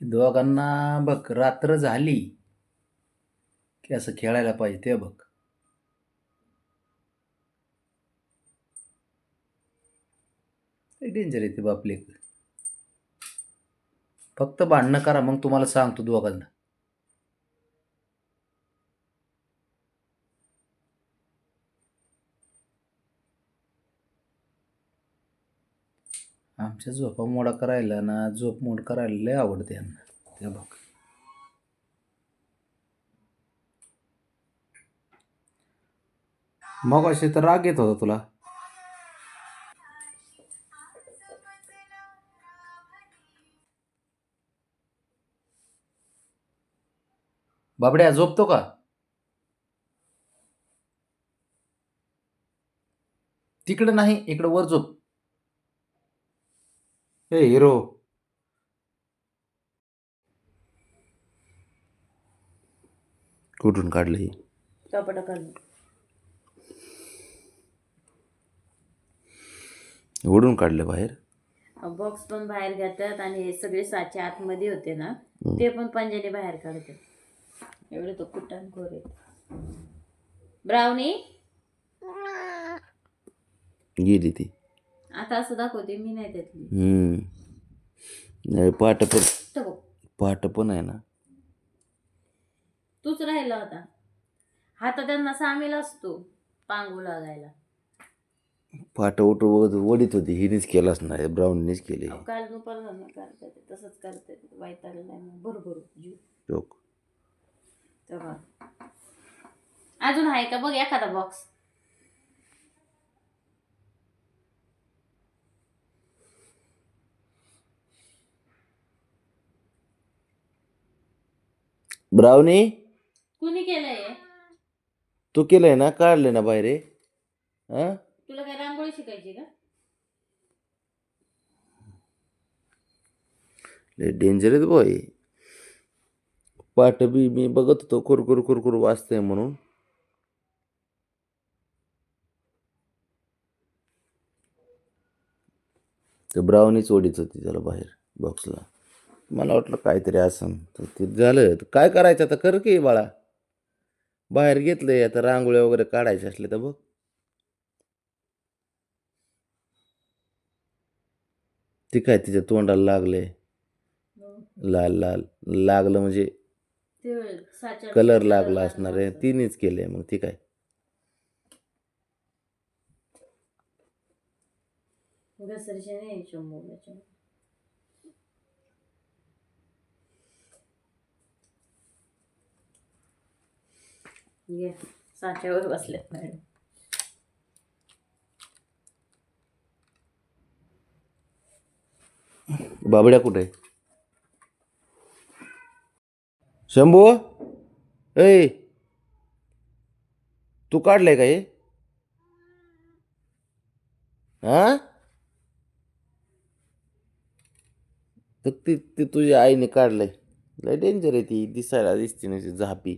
दोघांना बघ रात्र झाली की असं खेळायला पाहिजे ते बघ. डेंजर येते बापले फक्त भांडणं करा मग तुम्हाला सांगतो दोघांना. आमच्या झोपा मोडा करायला ना झोप मोड करायला लय आवडते यांना. त्या बघ. मग असे तर राग येत होता तुला. बाबड्या झोपतो का? तिकडं नाही इकडं वर झोप. ए हिरो कुठून काढलं हे कपडा काढून ओढून काढलं बाहेर? बॉक्स पण बाहेर घेतात आणि हे सगळे साचे आतमध्ये होते ना. ते पण पंजाने बाहेर काढतात. एवढे तो कुटाण खोर ब्राउनी गेली ती. आता असं दाखवते मी नाही त्यातली. हम्म. पाट पण पाट पण आहे ना. तूच राहिला होता. हा तर त्यांना सामील असतो पांगू लागायला. पाट उठ वडीत होती हिनेच केलाच नाही ब्राऊननीच केली. काल दुपार झालं करतात तसंच करतात वाईटाला नाही बरोबर जीव. बघ. अजून आहे का? बघ एखादा बॉक्स ब्राउनी? कुणी केलंय? तू केलंय ना काढले ना बाहेर हे? तुला काय रांगोळी शिकायची का? लय डेंजर आहेत बॉय पाट बी मी बघत होतो कुरकुर कुरकुर वाजतंय म्हणून. तर ब्राउनीच ओढीत होती त्याला बाहेर बॉक्सला मला वाटलं काहीतरी असं. तर ते झालं. तर काय करायचं आता? कर की बाळा. बाहेर घेतलंय आता रांगोळ्या वगैरे काढायचे असले तर बघ. ते काय तिच्या तोंडाला लागले लाल लाल. लागलं म्हणजे कलर लागला असणार आहे. तिनेच केलंय मग ती काय? घसरशे नाही शंभूच्या ये साच्यावर बसलेत मॅडम. बाबड्या कुठे? शंभू? ए तू काढलंय का हे? हा? तर ती ती तुझ्या आईने काढलंय. लय डेंजर आहे ती दिसायला दिसते ना झापी.